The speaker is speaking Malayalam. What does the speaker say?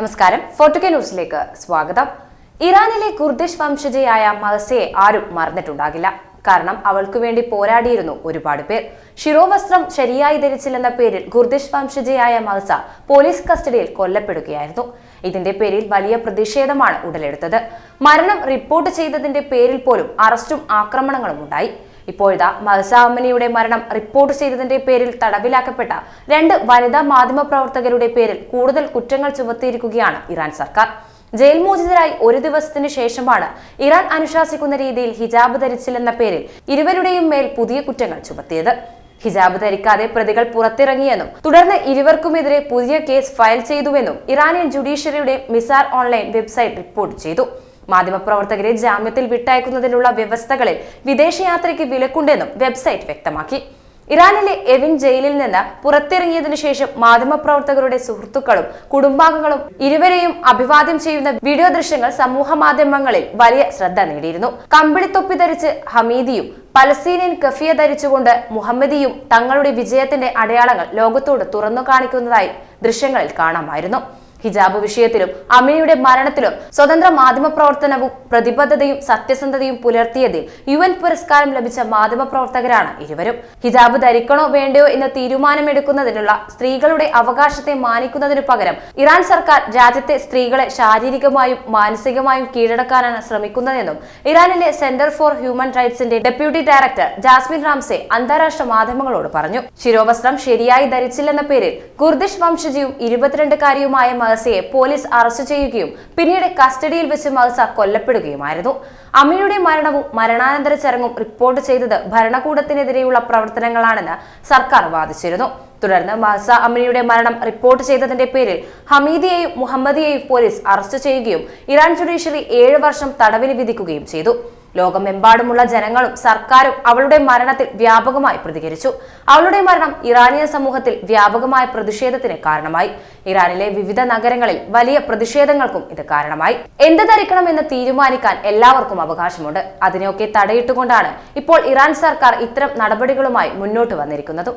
നമസ്കാരം. ഫോർട്ടുകെ ന്യൂസിലേക്ക് സ്വാഗതം. ഇറാനിലെ കുർദിഷ് വംശജയായ മഹസയെ ആരും മറന്നിട്ടുണ്ടാകില്ല. കാരണം അവൾക്കു വേണ്ടി പോരാടിയിരുന്നു ഒരുപാട് പേർ. ശിരോവസ്ത്രം ശരിയായി ധരിച്ചില്ലെന്ന പേരിൽ കുർദിഷ് വംശജയായ മഹസ പോലീസ് കസ്റ്റഡിയിൽ കൊല്ലപ്പെടുകയായിരുന്നു. ഇതിന്റെ പേരിൽ വലിയ പ്രതിഷേധമാണ് ഉടലെടുത്തത്. മരണം റിപ്പോർട്ട് ചെയ്തതിന്റെ പേരിൽ പോലും അറസ്റ്റും ആക്രമണങ്ങളും ഉണ്ടായി. ഇപ്പോഴത്തെ മഹസാമനിയുടെ മരണം റിപ്പോർട്ട് ചെയ്തതിന്റെ പേരിൽ തടവിലാക്കപ്പെട്ട രണ്ട് വനിതാ മാധ്യമ പ്രവർത്തകരുടെ പേരിൽ കൂടുതൽ കുറ്റങ്ങൾ ചുമത്തിയിരിക്കുകയാണ് ഇറാൻ സർക്കാർ. ജയിൽ മോചിതരായി ഒരു ദിവസത്തിന് ശേഷമാണ് ഇറാൻ അനുശാസിക്കുന്ന രീതിയിൽ ഹിജാബ് ധരിച്ചില്ലെന്ന പേരിൽ ഇരുവരുടെയും മേൽ പുതിയ കുറ്റങ്ങൾ ചുമത്തിയത്. ഹിജാബ് ധരിക്കാതെ പ്രതികൾ പുറത്തിറങ്ങിയെന്നും തുടർന്ന് ഇരുവർക്കുമെതിരെ പുതിയ കേസ് ഫയൽ ചെയ്തുവെന്നും ഇറാനിയൻ ജുഡീഷ്യറിയുടെ മിസാർ ഓൺലൈൻ വെബ്സൈറ്റ് റിപ്പോർട്ട് ചെയ്തു. മാധ്യമപ്രവർത്തകരെ ജാമ്യത്തിൽ വിട്ടയക്കുന്നതിനുള്ള വ്യവസ്ഥകളിൽ വിദേശയാത്രയ്ക്ക് വിലക്കുണ്ടെന്നും വെബ്സൈറ്റ് വ്യക്തമാക്കി. ഇറാനിലെ എവിൻ ജയിലിൽ നിന്ന് പുറത്തിറങ്ങിയതിനു ശേഷം മാധ്യമപ്രവർത്തകരുടെ സുഹൃത്തുക്കളും കുടുംബാംഗങ്ങളും ഇരുവരെയും അഭിവാദ്യം ചെയ്യുന്ന വീഡിയോ ദൃശ്യങ്ങൾ സമൂഹ മാധ്യമങ്ങളിൽ വലിയ ശ്രദ്ധ നേടിയിരുന്നു. കമ്പിളിത്തൊപ്പി ധരിച്ച് ഹമീദിയും പലസ്തീനിയൻ കഫിയ ധരിച്ചുകൊണ്ട് മുഹമ്മദിയും തങ്ങളുടെ വിജയത്തിന്റെ അടയാളങ്ങൾ ലോകത്തോട് തുറന്നു കാണിക്കുന്നതായി ദൃശ്യങ്ങളിൽ കാണാമായിരുന്നു. ഹിജാബ് വിഷയത്തിലും അമിനിയുടെ മരണത്തിലും സ്വതന്ത്ര മാധ്യമ പ്രവർത്തനവും പ്രതിബദ്ധതയും സത്യസന്ധതയും പുലർത്തിയതിൽ യു എൻ പുരസ്കാരം ലഭിച്ച മാധ്യമ പ്രവർത്തകരാണ് ഇരുവരും. ഹിജാബ് ധരിക്കണോ വേണ്ടയോ എന്ന തീരുമാനമെടുക്കുന്നതിനുള്ള സ്ത്രീകളുടെ അവകാശത്തെ മാനിക്കുന്നതിനു പകരം ഇറാൻ സർക്കാർ രാജ്യത്തെ സ്ത്രീകളെ ശാരീരികമായും മാനസികമായും കീഴടക്കാനാണ് ശ്രമിക്കുന്നതെന്നും ഇറാനിലെ സെന്റർ ഫോർ ഹ്യൂമൻ റൈറ്റ്സിന്റെ ഡെപ്യൂട്ടി ഡയറക്ടർ ജാസ്മിൻ റാംസെ അന്താരാഷ്ട്ര മാധ്യമങ്ങളോട് പറഞ്ഞു. ശിരോവസ്ത്രം ശരിയായി ധരിച്ചില്ലെന്ന പേരിൽ കുർദിഷ് വംശജിയും ഇരുപത്തിരണ്ടുകാരിയുമായ മഹസയെ പോലീസ് അറസ്റ്റ് ചെയ്യുകയും പിന്നീട് കസ്റ്റഡിയിൽ വെച്ച് മഹസ കൊല്ലപ്പെടുകയുമായിരുന്നു. അമ്മയുടെ മരണവും മരണാനന്തര ചരങ്ങും റിപ്പോർട്ട് ചെയ്തത് ഭരണകൂടത്തിനെതിരെയുള്ള പ്രവർത്തനങ്ങളാണെന്ന് സർക്കാർ വാദിച്ചിരുന്നു. തുടർന്ന് മഹസ അമ്മയുടെ മരണം റിപ്പോർട്ട് ചെയ്തതിന്റെ പേരിൽ ഹമീദിയെയും മുഹമ്മദിയെയും പോലീസ് അറസ്റ്റ് ചെയ്യുകയും ഇറാൻ ജുഡീഷ്യറി ഏഴ് വർഷം തടവിന് വിധിക്കുകയും ചെയ്തു. ലോകമെമ്പാടുമുള്ള ജനങ്ങളും സർക്കാരും അവളുടെ മരണത്തിൽ വ്യാപകമായി പ്രതികരിച്ചു. അവളുടെ മരണം ഇറാനിയൻ സമൂഹത്തിൽ വ്യാപകമായ പ്രതിഷേധത്തിന് കാരണമായി. ഇറാനിലെ വിവിധ നഗരങ്ങളിൽ വലിയ പ്രതിഷേധങ്ങൾക്കും ഇത് കാരണമായി. എന്ത് ധരിക്കണമെന്ന് തീരുമാനിക്കാൻ എല്ലാവർക്കും അവകാശമുണ്ട്. അതിനെയൊക്കെ തടയിട്ടുകൊണ്ടാണ് ഇപ്പോൾ ഇറാൻ സർക്കാർ ഇത്തരം നടപടികളുമായി മുന്നോട്ട് വന്നിരിക്കുന്നത്.